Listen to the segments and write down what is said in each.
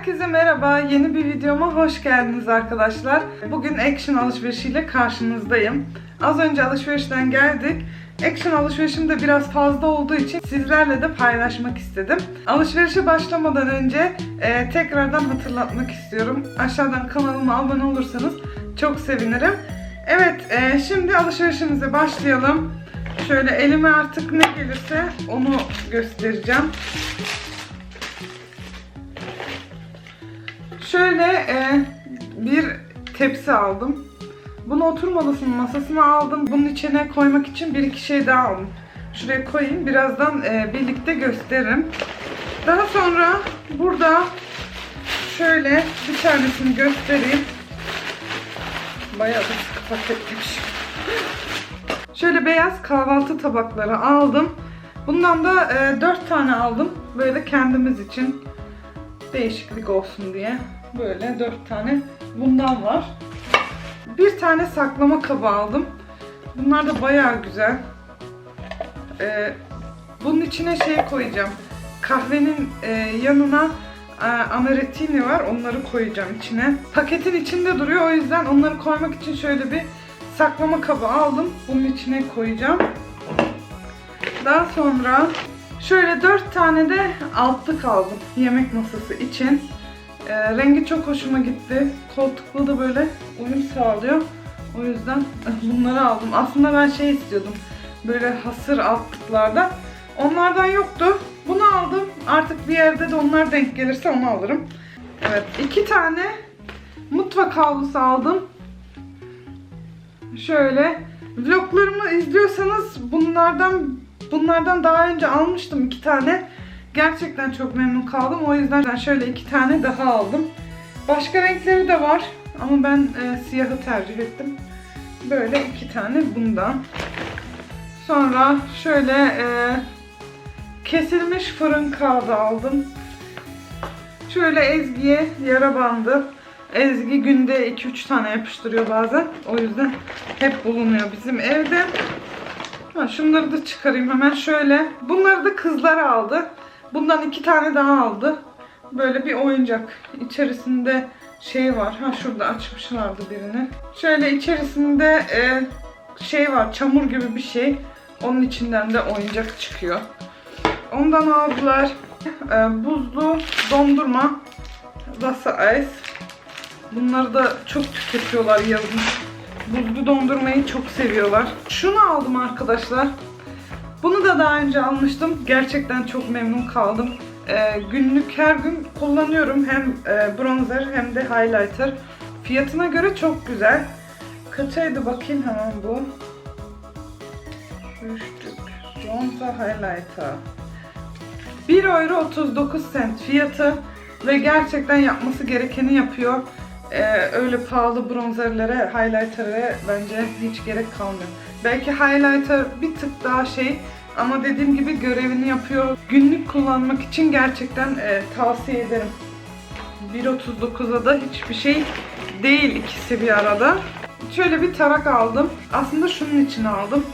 Herkese merhaba. Yeni bir videoma hoş geldiniz arkadaşlar. Bugün Action alışverişiyle karşınızdayım. Az önce alışverişten geldik. Action alışverişim de biraz fazla olduğu için sizlerle de paylaşmak istedim. Alışverişe başlamadan önce e, tekrardan hatırlatmak istiyorum. Aşağıdan kanalıma abone olursanız çok sevinirim. Evet, e, şimdi alışverişimize başlayalım. Şöyle elime artık ne gelirse onu göstereceğim. Şöyle e, bir tepsi aldım. Bunu oturma odasının masasına aldım. Bunun içine koymak için bir iki şey daha aldım. Şuraya koyayım. Birazdan e, birlikte gösteririm. Daha sonra burada şöyle bir tanesini göstereyim. Bayağı da sıkı paketlemiş. Şöyle beyaz kahvaltı tabakları aldım. Bundan da e, 4 tane aldım. Böyle kendimiz için değişiklik olsun diye. Böyle 4 tane bundan var. Bir tane saklama kabı aldım. Bunlar da bayağı güzel. Ee, bunun içine şey koyacağım. Kahvenin e, yanına e, amarettini var. Onları koyacağım içine. Paketin içinde duruyor. O yüzden onları koymak için şöyle bir saklama kabı aldım. Bunun içine koyacağım. Daha sonra şöyle 4 tane de altlık aldım yemek masası için. Ee, rengi çok hoşuma gitti. Koltuklu da böyle uyum sağlıyor. O yüzden bunları aldım. Aslında ben şey istiyordum. Böyle hasır altlıklarda. Onlardan yoktu. Bunu aldım. Artık bir yerde de onlar denk gelirse onu alırım. Evet. iki tane mutfak havlusu aldım. Şöyle vloglarımı izliyorsanız bunlardan bunlardan daha önce almıştım iki tane. Gerçekten çok memnun kaldım. O yüzden şöyle iki tane daha aldım. Başka renkleri de var ama ben e, siyahı tercih ettim. Böyle iki tane bundan. Sonra şöyle e, kesilmiş fırın kağıdı aldım. Şöyle Ezgi'ye yara bandı. Ezgi günde 2-3 tane yapıştırıyor bazen. O yüzden hep bulunuyor bizim evde. Ha, şunları da çıkarayım hemen şöyle. Bunları da kızlar aldı. Bundan iki tane daha aldı. Böyle bir oyuncak. İçerisinde şey var. Ha şurada açmışlardı birini. Şöyle içerisinde e, şey var. Çamur gibi bir şey. Onun içinden de oyuncak çıkıyor. Ondan aldılar. E, buzlu dondurma. Rasa Ice. Bunları da çok tüketiyorlar yazın. Buzlu dondurmayı çok seviyorlar. Şunu aldım arkadaşlar. Bunu da daha önce almıştım. Gerçekten çok memnun kaldım. Ee, günlük her gün kullanıyorum. Hem e, bronzer hem de highlighter. Fiyatına göre çok güzel. Kaçaydı bakayım hemen bu. Düştük. Bronzer highlighter. 1 euro 39 cent fiyatı ve gerçekten yapması gerekeni yapıyor. Ee, öyle pahalı bronzerlere, highlighter'e bence hiç gerek kalmıyor. Belki highlighter bir tık daha şey ama dediğim gibi görevini yapıyor. Günlük kullanmak için gerçekten e, tavsiye ederim. 1.39'a da hiçbir şey değil ikisi bir arada. Şöyle bir tarak aldım. Aslında şunun için aldım.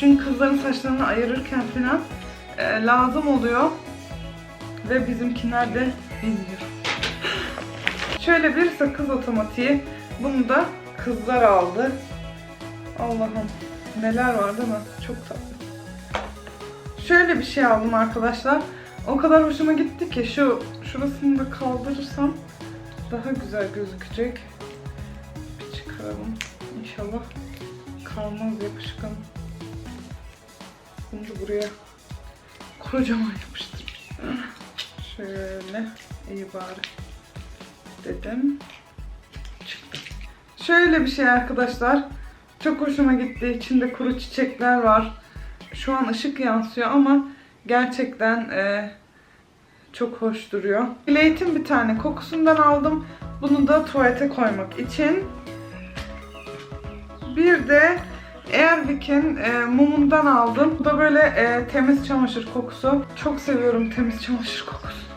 Çünkü kızların saçlarını ayırırken falan e, lazım oluyor. Ve bizimkiler de bilmiyor. Şöyle bir sakız otomatiği. Bunu da kızlar aldı. Allah'ım neler var değil? Çok tatlı. Şöyle bir şey aldım arkadaşlar. O kadar hoşuma gitti ki şu şurasını da kaldırırsam daha güzel gözükecek. Bir çıkaralım. İnşallah kalmaz yapışkan. Bunu da buraya kocaman yapıştırayım. Şöyle iyi bari dedim. Çıktı. Şöyle bir şey arkadaşlar. Çok hoşuma gitti. İçinde kuru çiçekler var. Şu an ışık yansıyor ama gerçekten e, çok hoş duruyor. Glade'in bir tane kokusundan aldım. Bunu da tuvalete koymak için. Bir de Airwick'in e, mumundan aldım. Bu da böyle e, temiz çamaşır kokusu. Çok seviyorum temiz çamaşır kokusunu.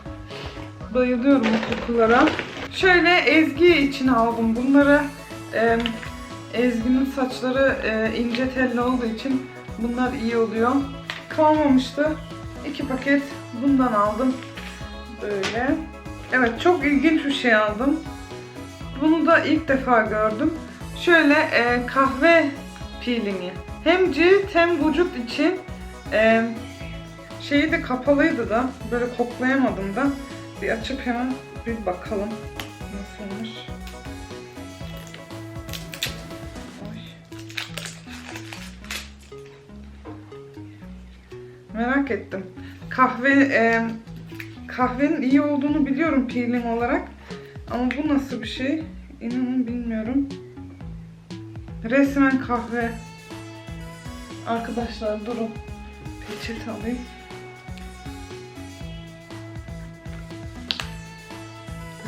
Bayılıyorum bu kokulara. Şöyle Ezgi için aldım bunları. E, Ezgi'nin saçları e, ince telli olduğu için bunlar iyi oluyor. Kalmamıştı. İki paket bundan aldım. Böyle. Evet çok ilginç bir şey aldım. Bunu da ilk defa gördüm. Şöyle e, kahve peelingi. Hem cilt hem vücut için e, şeyi de kapalıydı da böyle koklayamadım da. Bir açıp hemen bir bakalım nasılmış. Merak ettim. Kahve e, kahvenin iyi olduğunu biliyorum peeling olarak. Ama bu nasıl bir şey? İnanın bilmiyorum. Resmen kahve. Arkadaşlar durun. Peçete alayım.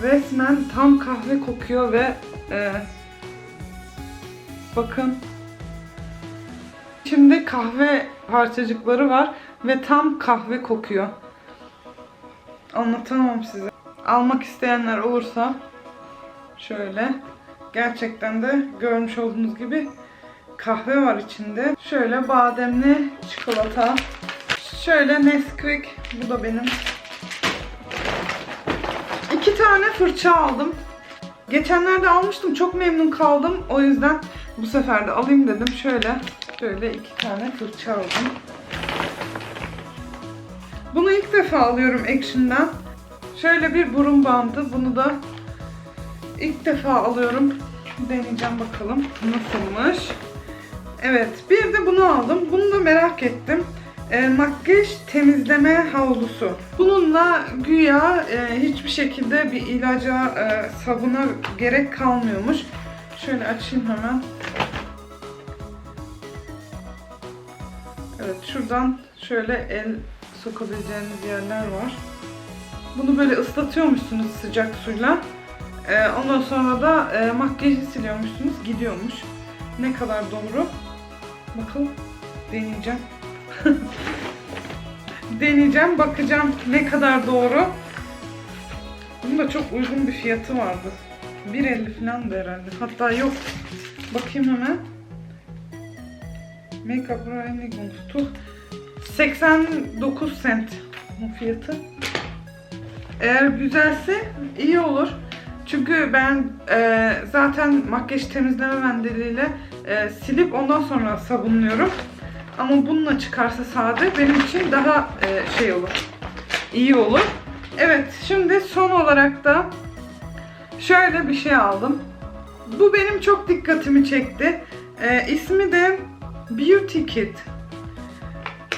Resmen tam kahve kokuyor ve e, bakın içinde kahve parçacıkları var ve tam kahve kokuyor. Anlatamam size. Almak isteyenler olursa şöyle gerçekten de görmüş olduğunuz gibi kahve var içinde. Şöyle bademli çikolata. Şöyle Nesquik. Bu da benim. İki tane fırça aldım. Geçenlerde almıştım. Çok memnun kaldım. O yüzden bu sefer de alayım dedim. Şöyle şöyle iki tane fırça aldım. Bunu ilk defa alıyorum Action'dan. Şöyle bir burun bandı. Bunu da ilk defa alıyorum. Deneyeceğim bakalım nasılmış. Evet, bir de bunu aldım. Bunu da merak ettim. E, makyaj temizleme havlusu. Bununla güya e, hiçbir şekilde bir ilaca, e, sabuna gerek kalmıyormuş. Şöyle açayım hemen. Evet, şuradan şöyle el sokabileceğiniz yerler var. Bunu böyle ıslatıyormuşsunuz sıcak suyla. Ee, ondan sonra da e, makyajı siliyormuşsunuz. Gidiyormuş. Ne kadar doğru? Bakalım. Deneyeceğim. Deneyeceğim. Bakacağım ne kadar doğru. Bunun da çok uygun bir fiyatı vardı. 1.50 falan da herhalde. Hatta yok. Bakayım hemen. Makeup Tuh. 89 cent bu fiyatı. Eğer güzelse iyi olur. Çünkü ben e, zaten makyaj temizleme mendiliyle e, silip ondan sonra sabunluyorum. Ama bununla çıkarsa sade benim için daha e, şey olur. İyi olur. Evet şimdi son olarak da şöyle bir şey aldım. Bu benim çok dikkatimi çekti. E, ismi de Beauty Kit.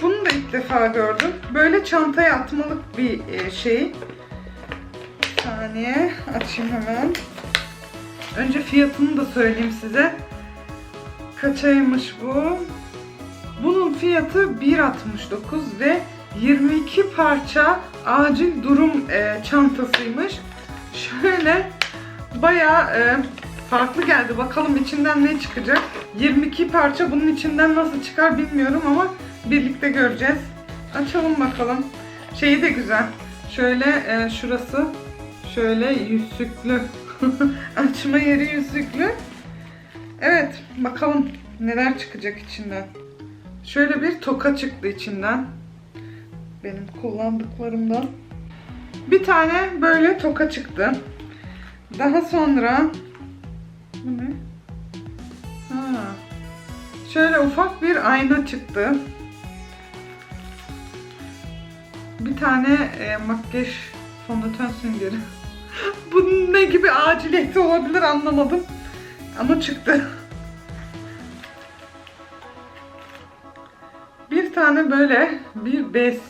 Bunu da ilk defa gördüm. Böyle çantaya atmalık bir e, şey. Bir saniye açayım hemen. Önce fiyatını da söyleyeyim size. Kaçaymış bu? Bunun fiyatı 1.69 ve 22 parça acil durum e, çantasıymış. Şöyle bayağı e, farklı geldi. Bakalım içinden ne çıkacak. 22 parça bunun içinden nasıl çıkar bilmiyorum ama birlikte göreceğiz. Açalım bakalım. Şeyi de güzel. Şöyle e, şurası şöyle yüzüklü. Açma yeri yüzüklü. Evet bakalım neler çıkacak içinden. Şöyle bir toka çıktı içinden. Benim kullandıklarımdan. Bir tane böyle toka çıktı. Daha sonra bu ne? Ha. Şöyle ufak bir ayna çıktı. Bir tane e, makyaj fondöten süngeri. Bunun ne gibi aciliyeti olabilir anlamadım. Ama çıktı. Bir tane böyle bir bez.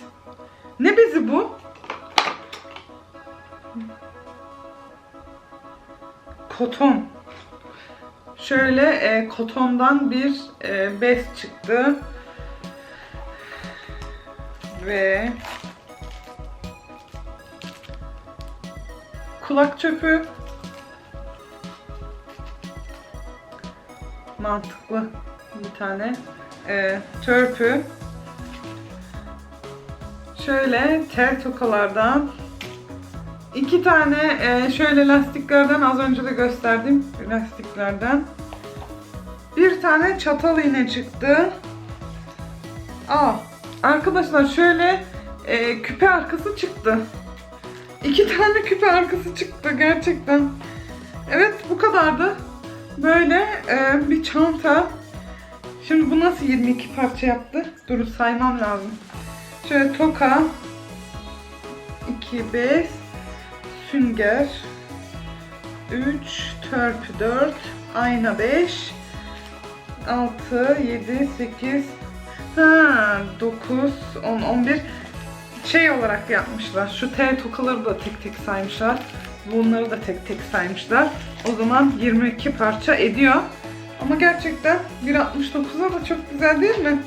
Ne bezi bu? Koton. Şöyle e, kotondan bir e, bez çıktı. Ve kulak çöpü. Mantıklı bir tane. E, törpü. Şöyle tel tokalardan iki tane e, şöyle lastiklerden az önce de gösterdim lastiklerden. Bir tane çatal iğne çıktı. Aa, arkadaşlar şöyle e, küpe arkası çıktı. İki tane küpe arkası çıktı gerçekten. Evet bu kadardı. Böyle e, bir çanta. Şimdi bu nasıl 22 parça yaptı? Dur saymam lazım. Şöyle toka, 2 bez, sünger, 3 törpü 4, ayna 5, 6, 7, 8, ha 9, 10, 11 şey olarak yapmışlar. Şu T tokaları da tek tek saymışlar. Bunları da tek tek saymışlar. O zaman 22 parça ediyor. Ama gerçekten 1.69'a da çok güzel değil mi?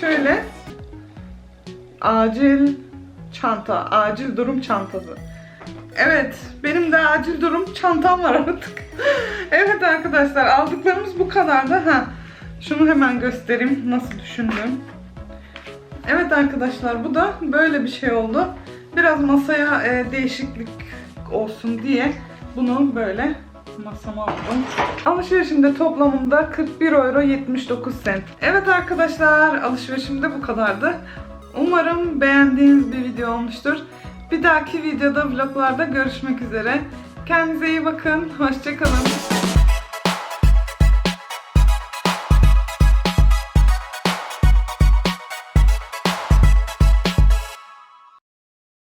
Şöyle acil çanta, acil durum çantası. Evet, benim de acil durum çantam var artık. evet arkadaşlar, aldıklarımız bu kadardı. Ha, şunu hemen göstereyim nasıl düşündüm. Evet arkadaşlar, bu da böyle bir şey oldu. Biraz masaya e, değişiklik olsun diye bunu böyle masama aldım. Alışverişimde toplamında 41 euro 79 cent. Evet arkadaşlar, alışverişim de bu kadardı. Umarım beğendiğiniz bir video olmuştur. Bir dahaki videoda vloglarda görüşmek üzere. Kendinize iyi bakın. Hoşçakalın.